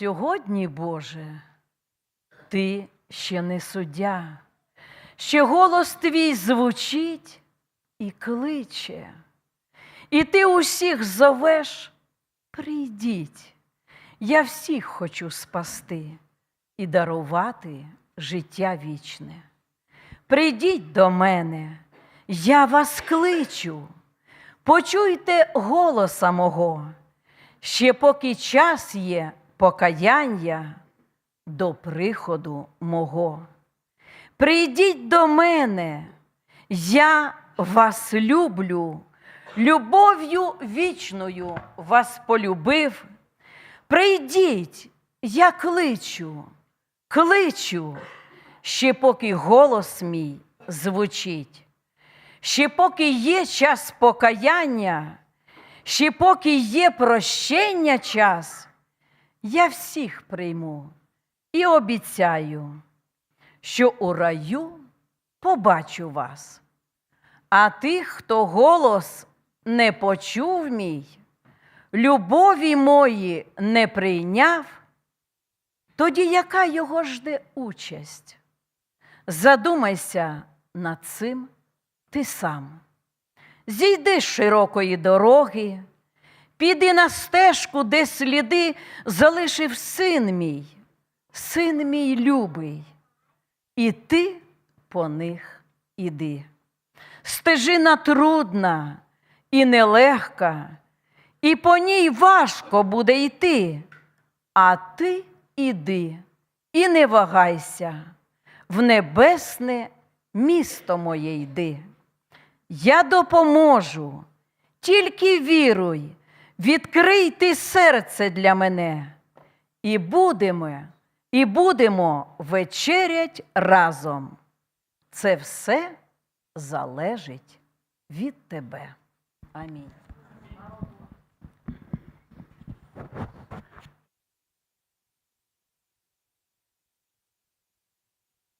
Сьогодні, Боже, Ти ще не суддя, ще голос твій звучить і кличе, і ти усіх зовеш, прийдіть, я всіх хочу спасти і дарувати життя вічне. Прийдіть до мене, я вас кличу, почуйте голоса мого, ще поки час є покаяння до приходу мого. Прийдіть до мене, я вас люблю, любов'ю вічною вас полюбив. Прийдіть, я кличу, кличу, ще поки голос мій звучить, ще поки є час покаяння, ще поки є прощення час, я всіх прийму і обіцяю, що у раю побачу вас. А тих, хто голос не почув мій, любові мої не прийняв, тоді яка його жде участь? Задумайся над цим ти сам. Зійди з широкої дороги, піди на стежку, де сліди залишив син мій, син мій любий, і ти по них іди. Стежина трудна і нелегка, і по ній важко буде йти. А ти іди і не вагайся, в небесне місто моє йди. Я допоможу, тільки віруй, відкрий ти серце для мене, і будемо, і будемо вечерять разом. Це все залежить від тебе. Амінь.